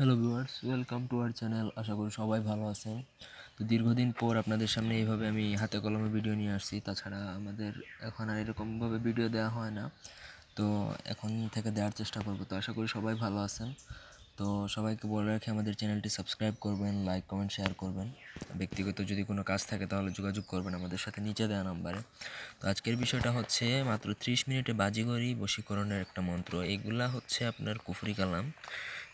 Hello viewers welcome to our channel আশা করি সবাই ভালো আছেন। তো দীর্ঘদিন পর আপনাদের সামনে এইভাবে আমি হাতে কলমে ভিডিও নিয়ে আসছি। তাছাড়া আমাদের এখন আর এরকমভাবে ভিডিও দেওয়া হয় না। তো এখন থেকে দেওয়ার চেষ্টা করব। তো আশা করি সবাই ভালো আছেন। তো সবাইকে বলে রাখি, আমাদের চ্যানেলটি সাবস্ক্রাইব করবেন লাইক কমেন্ট শেয়ার করবেন। ব্যক্তিগত যদি কোনো কাজ থাকে তাহলে যোগাযোগ করবেন আমাদের সাথে নিচে দেওয়া নাম্বারে তো আজকের বিষয়টা হচ্ছে, মাত্র ত্রিশ মিনিটে বাজিগরি বশীকরণের একটা মন্ত্র। এগুলা হচ্ছে আপনার কুফরি কালাম।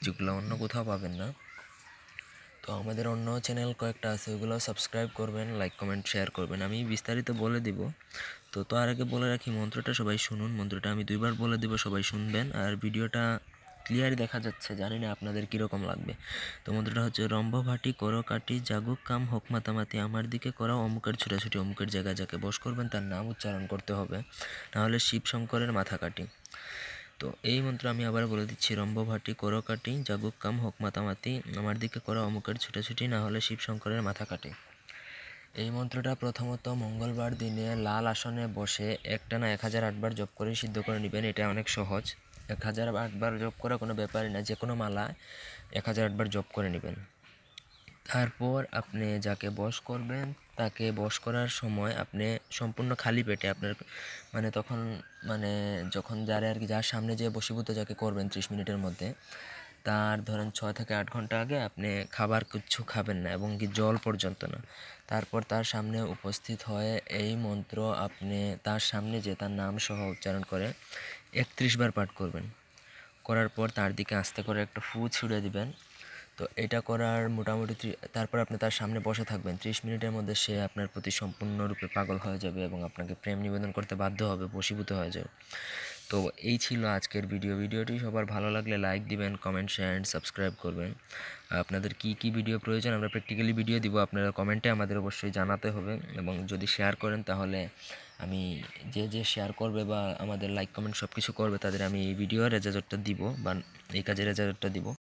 যেগুলো অন্য কোথাও পাবেন না। তো আমাদের অন্য চ্যানেল কয়েকটা আছে, ওগুলো সাবস্ক্রাইব করবেন লাইক কমেন্ট শেয়ার করবেন। আমি বিস্তারিত বলে দিব। তো তার আগে বলে রাখি, মন্ত্রটা সবাই শুনুন। মন্ত্রটা আমি দুইবার বলে দিব, সবাই শুনবেন। আর ভিডিওটা ক্লিয়ার দেখা যাচ্ছে, জানি না আপনাদের কীরকম লাগবে। তো মন্ত্রটা হচ্ছে, রম্ভভাটি করো কাটি, জাগুক কাম হোক মাতামাতি। আমার দিকে করা অমুকের ছোটাছুটি, অমুকের জায়গায় যাকে বস করবেন তার নাম উচ্চারণ করতে হবে। নাহলে শিব শঙ্করের মাথা কাটি। তো এই মন্ত্র আমি আবার বলে দিচ্ছি রম্ভভাটি করো কাটি, জাগুক কাম হোক মাতামাতি, আমার দিকে করা অমুকের ছুটাছুটি, না হলে শিব শঙ্করের মাথা কাটি। এই মন্ত্রটা প্রথমত মঙ্গলবার দিনে লাল আসনে বসে একটা না এক হাজার আটবার জপ করে সিদ্ধ করে নেবেন, এটা অনেক সহজ। এক হাজার আটবার জপ করা কোনো ব্যাপারই না, যে কোনো মালা এক হাজার আটবার জপ করে নেবেন। তারপর আপনি যাকে বশ করবেন, তাকে বশ করার সময় আপনি সম্পূর্ণ খালি পেটে আপনার মানে তখন মানে যখন যারা আর কি, যার সামনে যে বশীভূত যাকে করবেন ত্রিশ মিনিটের মধ্যে, তার ধরেন ছয় থেকে আট ঘণ্টা আগে আপনি খাবার কিচ্ছু খাবেন না এবং কি জল পর্যন্ত না। তারপর তার সামনে উপস্থিত হয়ে এই মন্ত্র আপনি তার সামনে যে তার নাম সহ উচ্চারণ করে একত্রিশ বার পাঠ করবেন। করার পর তার দিকে আস্তে করে একটা ফু ছুড়ে দিবেন। তো এটা করার মোটামুটি ত্রি- তারপর আপনি তার সামনে বসে থাকবেন। ত্রিশ মিনিটের মধ্যে সে আপনার প্রতি সম্পূর্ণরূপে পাগল হয়ে যাবে এবং আপনাকে প্রেম নিবেদন করতে বাধ্য হবে, বশীভূত হয়ে যাবে। তো এই ছিল আজকের ভিডিও। ভিডিওটি সবার ভালো লাগলে লাইক দিবেন, কমেন্ট, শেয়ার সাবস্ক্রাইব করবেন। আপনাদের কি কি ভিডিও প্রয়োজন আমরা প্র্যাকটিক্যালি ভিডিও দিব, আপনারা কমেন্টে আমাদের অবশ্যই জানাতে হবে এবং যদি শেয়ার করেন তাহলে আমি যে যে শেয়ার করবে বা আমাদের লাইক, কমেন্ট সব কিছু করবে তাদের আমি এই ভিডিও রেজাল্টটা দিব বা এই কাজের রেজাল্টটা দিব।